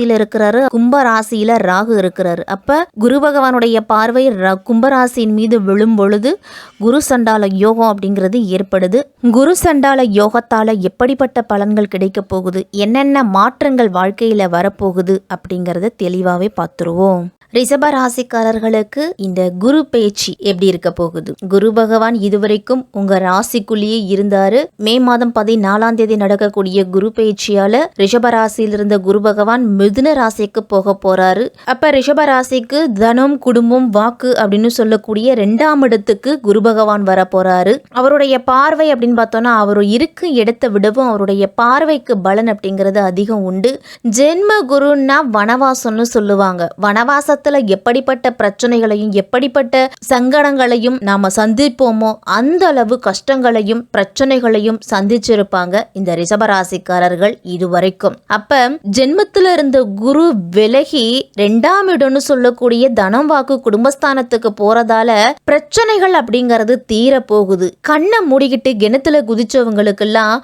ராசியில இருக்கிறாரு. கும்ப ராசியில ராகு இருக்கிறாரு. அப்ப குரு பகவானுடைய பார்வை கும்பராசியின் மீது விழும் பொழுது குரு சண்டால யோகம் அப்படிங்கிறது ஏற்படுது. குரு சண்டால யோகத்தால எப்படிப்பட்ட பலன்கள் கிடைக்க போகுது? என்னென்ன மாற்றங்கள் வாழ்க்கையில வரப்போகுது அப்படிங்கறத தெளிவாகவே பார்த்துருவோம். ரிஷப ராசிக்காரர்களுக்கு இந்த குரு பேச்சு எப்படி இருக்க போகுது? குரு பகவான் இதுவரைக்கும் உங்க ராசிக்குள்ளேயே இருந்தாரு. மே மாதம் பதினாலாம் தேதி நடக்கக்கூடிய குரு பேச்சியால ரிஷப ராசியில் இருந்த குரு பகவான் மிதுன ராசிக்கு போக போறாரு. அப்ப ரிஷப ராசிக்கு தனம் குடும்பம் வாக்கு அப்படின்னு சொல்லக்கூடிய ரெண்டாம் இடத்துக்கு குரு பகவான் வர போறாரு. அவருடைய பார்வை அப்படின்னு பார்த்தோம்னா அவர் இருக்கு இடத்தை விடவும் அவருடைய பார்வைக்கு பலன் அப்படிங்கிறது அதிகம் உண்டு. ஜென்ம குருன்னா வனவாசம்னு சொல்லுவாங்க. வனவாச வனவாசத்துல எப்படிப்பட்ட பிரச்சனைகளையும் எப்படிப்பட்ட சங்கடங்களையும் நாம சந்திப்போமோ அந்த அளவு கஷ்டங்களையும் பிரச்சனைகளையும் சந்திச்சிருப்பாங்க இந்த ரிஷபராசிக்காரர்கள் இதுவரைக்கும். அப்ப ஜென்மத்துல இருந்த குரு விலகி ரெண்டாம் இடம்னு சொல்லக்கூடிய தனம் வாக்கு குடும்பஸ்தானத்துக்கு போறதால பிரச்சனைகள் அப்படிங்கிறது தீர போகுது கண்ணை மூடிக்கிட்டு கிணத்துல குதிச்சவங்களுக்கெல்லாம்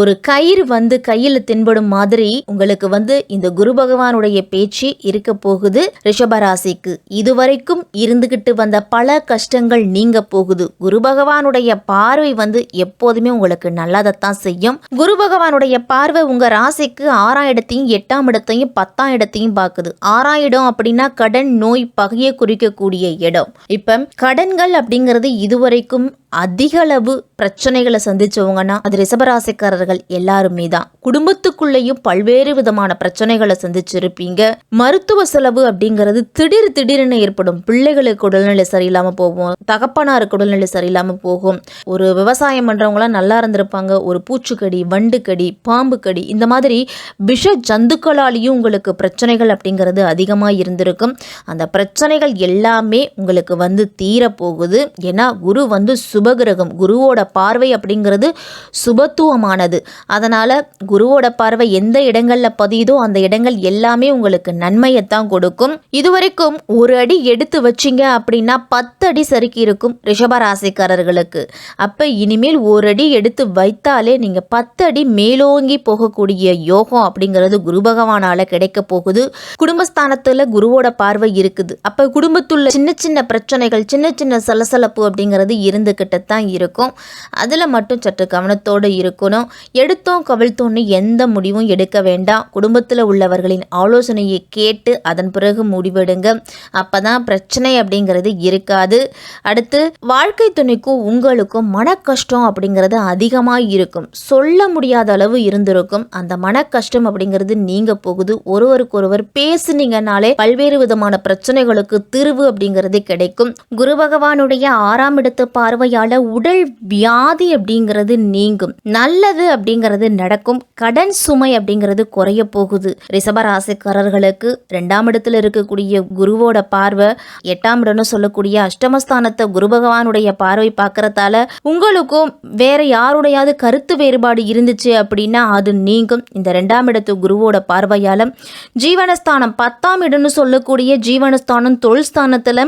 ஒரு கயிறு வந்து கையில தென்படும் மாதிரி உங்களுக்கு வந்து இந்த குரு பகவானுடைய பேச்சு இருக்க போகுது. ராசிக்கு இதுவரைக்கும் இருந்துகிட்டு வந்த பல கஷ்டங்கள் நீங்க போகுது. குரு பகவானுடைய பார்வை வந்து எப்போதுமே உங்களுக்கு நல்லதைத்தான் செய்யும். குரு பகவானுடைய பார்வை உங்க ராசிக்கு ஆறாம் இடத்தையும் எட்டாம் இடத்தையும் பத்தாம் இடத்தையும் பார்க்குது. ஆறாம் இடம் அப்படின்னா கடன் நோய் பகையை குறிக்கக்கூடிய இடம். இப்ப கடன்கள் அப்படிங்கிறது இதுவரைக்கும் அதிகளவு பிரச்சனைகளை சந்திச்சவங்கன்னா அது ரிசபராசிக்காரர்கள் எல்லாருமே தான். குடும்பத்துக்குள்ளேயும் பல்வேறு விதமான பிரச்சனைகளை சந்திச்சிருப்பீங்க. மருத்துவ செலவு அப்படிங்கிறது திடீர் திடீர்னு ஏற்படும். பிள்ளைகளுக்கு உடல்நிலை சரியில்லாம போகும். தகப்பனாருக்கு உடல்நிலை சரியில்லாம போகும். ஒரு விவசாயம் பண்றவங்களாம் நல்லா இருந்திருப்பாங்க. ஒரு பூச்சிக்கடி வண்டுக்கடி பாம்பு கடி இந்த மாதிரி விஷ ஜந்துக்களாலேயும் உங்களுக்கு பிரச்சனைகள் அப்படிங்கிறது அதிகமாக இருந்திருக்கும். அந்த பிரச்சனைகள் எல்லாமே உங்களுக்கு வந்து தீரப்போகுது. ஏன்னா குரு வந்து சுபகிரகம் குருவோட பார்வை அப்படிங்கிறது சுபத்துவமானது. அதனால் குருவோட பார்வை எந்த இடங்களில் பதியுதோ அந்த இடங்கள் எல்லாமே உங்களுக்கு நன்மையைத்தான் கொடுக்கும். இதுவரைக்கும் ஒரு அடி எடுத்து வச்சிங்க அப்படின்னா பத்து அடி சறுக்கி இருக்கும் ரிஷபராசிக்காரர்களுக்கு அப்போ இனிமேல் ஒரு அடி எடுத்து வைத்தாலே நீங்கள் பத்து அடி மேலோங்கி போகக்கூடிய யோகம் அப்படிங்கிறது குரு பகவானால் கிடைக்க போகுது. குடும்பஸ்தானத்தில் குருவோட பார்வை இருக்குது. அப்போ குடும்பத்துள்ள சின்ன சின்ன பிரச்சனைகள் சின்ன சின்ன சலசலப்பு அப்படிங்கிறது இருந்துக்கிட்டு தான் இருக்கும். அதில் மட்டும் சற்று கவனத்தோடு இருக்கணும். எடுத்தோம் கவிழ்த்தோன்னு எந்த முடிவும் எடுக்க வேண்டாம். குடும்பத்தில் உள்ளவர்களின் ஆலோசனையை கேட்டு அதன் பிறகு முடிவெடுங்க. அப்போ தான் பிரச்சனை அப்படிங்கிறது இருக்காது. அடுத்து வாழ்க்கை துணைக்கும் உங்களுக்கும் மன கஷ்டம் அப்படிங்கிறது அதிகமாக இருக்கும். சொல்ல முடியாத அளவு இருந்திருக்கும். அந்த மன கஷ்டம் அப்படிங்கிறது நீங்க போகுது. ஒருவருக்கொருவர் பேசுனீங்கனாலே பல்வேறு விதமான பிரச்சனைகளுக்கு தீர்வு அப்படிங்கிறது கிடைக்கும். குரு பகவானுடைய ஆறாம் இடத்து பார்வை பார்வையால் உடல் வியாதி அப்படிங்கிறது நீங்கும். நல்லது அப்படிங்கிறது நடக்கும். கடன் சுமை அப்படிங்கிறது குறைய போகுது. ரிஷபராசிக்காரர்களுக்கு ரெண்டாம் இடத்துல இருக்கக்கூடிய குருவோட பார்வை எட்டாம் இடம்னு சொல்லக்கூடிய அஷ்டமஸ்தானத்தை குரு பகவானுடைய பார்வை பார்க்கறதால உங்களுக்கும் வேற யாருடையாவது கருத்து வேறுபாடு இருந்துச்சு அப்படின்னா அது நீங்கும். இந்த ரெண்டாம் இடத்து குருவோட பார்வையால் ஜீவனஸ்தானம் பத்தாம் இடம்னு சொல்லக்கூடிய ஜீவனஸ்தானம் தொழில் ஸ்தானத்தில்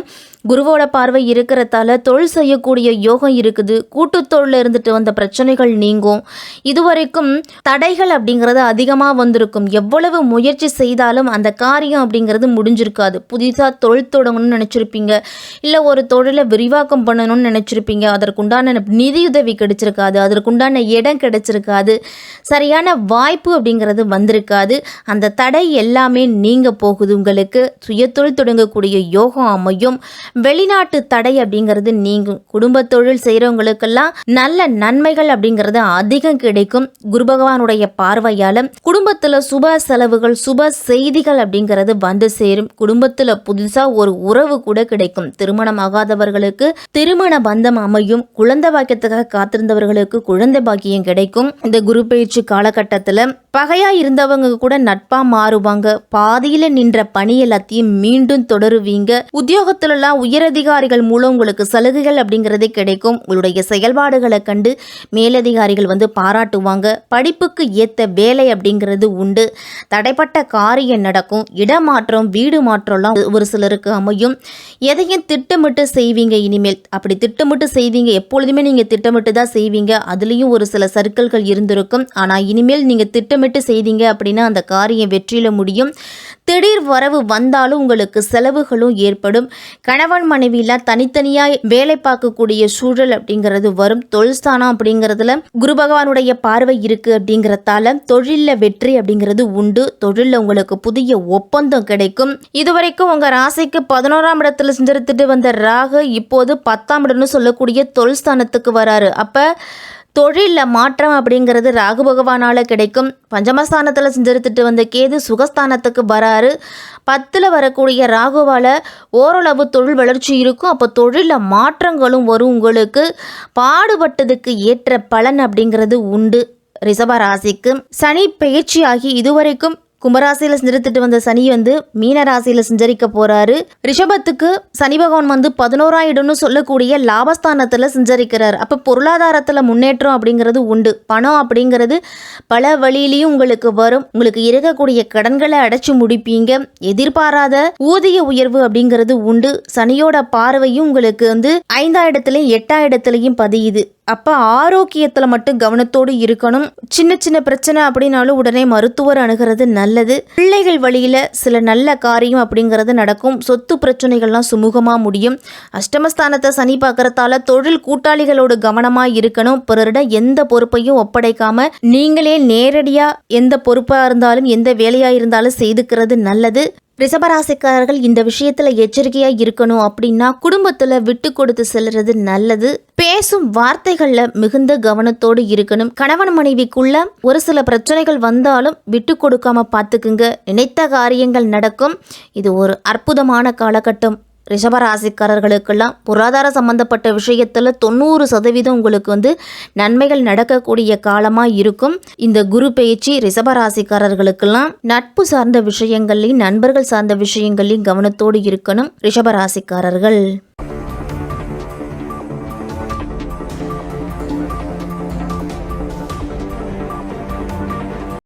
குருவோட பார்வை இருக்கிறதால தொழில் செய்யக்கூடிய யோகம் இருக்குது. கூட்டுத்தொழில் இருந்துட்டு வந்த பிரச்சனைகள் நீங்கும். இதுவரைக்கும் தடைகள் அப்படிங்கிறது அதிகமாக வந்திருக்கும். எவ்வளவு முயற்சி செய்தாலும் அந்த காரியம் அப்படிங்கிறது முடிஞ்சிருக்காது. புதுசாக தொழில் தொடங்கணும்னு நினச்சிருப்பீங்க. இல்லை ஒரு தொழிலை விரிவாக்கம் பண்ணணும்னு நினச்சிருப்பீங்க. அதற்குண்டான நிதியுதவி கிடைச்சிருக்காது. அதற்குண்டான இடம் கிடைச்சிருக்காது. சரியான வாய்ப்பு அப்படிங்கிறது வந்திருக்காது. அந்த தடை எல்லாமே நீங்க போகுது. உங்களுக்கு சுயத்தொழில் தொடங்கக்கூடிய யோகம் அமையும். வெளிநாட்டு தடை அப்படிங்கிறது நீங்கும். குடும்ப தொழில் செய்கிறவங்களுக்கெல்லாம் நல்ல நன்மைகள் அப்படிங்கிறது அதிகம் கிடைக்கும். குரு பகவானுடைய பார்வையால் குடும்பத்தில் சுப செலவுகள் சுப செய்திகள் அப்படிங்கிறது வந்து சேரும். குடும்பத்தில் புதுசாக ஒரு உறவு கூட கிடைக்கும். திருமணம் ஆகாதவர்களுக்கு திருமண பந்தம் அமையும். குழந்தை பாக்கியத்துக்காக காத்திருந்தவர்களுக்கு குழந்தை பாக்கியம் கிடைக்கும். இந்த குரு பயிற்சி காலகட்டத்தில் பகையா இருந்தவங்க கூட நட்பா மாறுவாங்க. பாதியில நின்ற பணி எல்லாத்தையும் மீண்டும் தொடருவீங்க. உத்தியோகத்திலலாம் உயரதிகாரிகள் மூலம் உங்களுக்கு சலுகைகள் அப்படிங்கிறதே கிடைக்கும். உங்களுடைய செயல்பாடுகளை கண்டு மேலதிகாரிகள் வந்து பாராட்டுவாங்க. படிப்புக்கு ஏத்த வேலை அப்படிங்கிறது உண்டு. தடைப்பட்ட காரியம் நடக்கும். இடமாற்றம் வீடு மாற்றம்லாம் ஒரு சிலருக்கு அமையும். எதையும் திட்டமிட்டு செய்வீங்க இனிமேல். அப்படி திட்டமிட்டு செய்வீங்க. எப்பொழுதுமே நீங்கள் திட்டமிட்டு தான் செய்வீங்க. அதுலேயும் ஒரு சில சர்க்கிள்கள் இருந்திருக்கும். ஆனால் இனிமேல் நீங்கள் திட்டமிட்டு செய்தீங்க அப்படின்னா அந்த காரியம் வெற்றியில் முடியும். திடீர் வரவு வந்தாலும் உங்களுக்கு செலவுகளும் ஏற்படும். கணவன் மனைவியெல்லாம் தனித்தனியாக வேலை பார்க்கக்கூடிய சூழல் அப்படிங்கிறது வரும். தொழில்ஸ்தானம் அப்படிங்கிறதுல குரு பகவானுடைய பார்வை இருக்குது அப்படிங்கிறதால தொழிலில் வெற்றி அப்படிங்கிறது உண்டு. தொழிலில் உங்களுக்கு புதிய ஒப்பந்தம் கிடைக்கும். இதுவரைக்கும் உங்கள் ராசிக்கு பதினோராம் இடத்துல செஞ்சிருத்துட்டு வந்த ராகு இப்போது பத்தாம் இடம்னு சொல்லக்கூடிய தொழில்ஸ்தானத்துக்கு வராரு. அப்போ தொழிலில் மாற்றம் அப்படிங்கிறது ராகு பகவானால் கிடைக்கும். பஞ்சமஸ்தானத்தில் செஞ்சிருத்துட்டு வந்த கேது சுகஸ்தானத்துக்கு வராரு. பத்தில் வரக்கூடிய ராகுவால் ஓரளவு தொழில் வளர்ச்சி இருக்கும். அப்போ தொழிலில் மாற்றங்களும் வரும் உங்களுக்கு. பாடுபட்டதுக்கு ஏற்ற பலன் அப்படிங்கிறது உண்டு. ரிஷப ராசிக்கு சனி பயிற்சியாகி இதுவரைக்கும் கும்பராசியில் செஞ்சிருத்துட்டு வந்த சனி வந்து மீன ராசியில் செஞ்சரிக்க போறாரு. ரிஷபத்துக்கு சனி பகவான் வந்து பதினோராம் இடம்னு சொல்லக்கூடிய லாபஸ்தானத்தில் செஞ்சரிக்கிறார். அப்போ பொருளாதாரத்தில் முன்னேற்றம் அப்படிங்கிறது உண்டு. பணம் அப்படிங்கிறது பல வழியிலையும் உங்களுக்கு வரும். உங்களுக்கு இருக்கக்கூடிய கடன்களை அடைச்சு முடிப்பீங்க. எதிர்பாராத ஊதிய உயர்வு அப்படிங்கிறது உண்டு. சனியோட பார்வையும் உங்களுக்கு வந்து ஐந்தாம் எட்டாயிடத்துலையும் பதியுது. அப்போ ஆரோக்கியத்தில் மட்டும் கவனத்தோடு இருக்கணும். சின்ன சின்ன பிரச்சனை அப்படின்னாலும் உடனே மருத்துவர் அணுகிறது நல்லது. பிள்ளைகள் வழியில் சில நல்ல காரியம் அப்படிங்கிறது நடக்கும். சொத்து பிரச்சனைகள்லாம் சுமூகமாக முடியும். அஷ்டமஸ்தானத்தை சனி பார்க்கறதால தொழில் கூட்டாளிகளோடு கவனமாக இருக்கணும். பிறரிடம் எந்த பொறுப்பையும் ஒப்படைக்காமல் நீங்களே நேரடியாக எந்த பொறுப்பாக இருந்தாலும் எந்த வேலையாக இருந்தாலும் செய்துக்கிறது நல்லது. ரிஷபராசிக்காரர்கள் இந்த விஷயத்துல எச்சரிக்கையா இருக்கணும் அப்படின்னா குடும்பத்துல விட்டு கொடுத்து செல்றது நல்லது. பேசும் வார்த்தைகள்ல மிகுந்த கவனத்தோடு இருக்கணும். கணவன் மனைவிக்குள்ள ஒரு சில பிரச்சனைகள் வந்தாலும் விட்டு கொடுக்காம பார்த்துக்குங்க. நினைத்த காரியங்கள் நடக்கும். இது ஒரு அற்புதமான காலகட்டம். ரிஷபராசிக்காரர்களுக்கெல்லாம் பொருளாதார சம்பந்தப்பட்ட விஷயத்தில் தொண்ணூறு சதவீதம் உங்களுக்கு வந்து நன்மைகள் நடக்கக்கூடிய காலமாக இருக்கும். இந்த குரு பயிற்சி ரிஷபராசிக்காரர்களுக்கெல்லாம் நட்பு சார்ந்த விஷயங்கள்லையும் நண்பர்கள் சார்ந்த விஷயங்கள்லையும் கவனத்தோடு இருக்கணும் ரிஷபராசிக்காரர்கள்.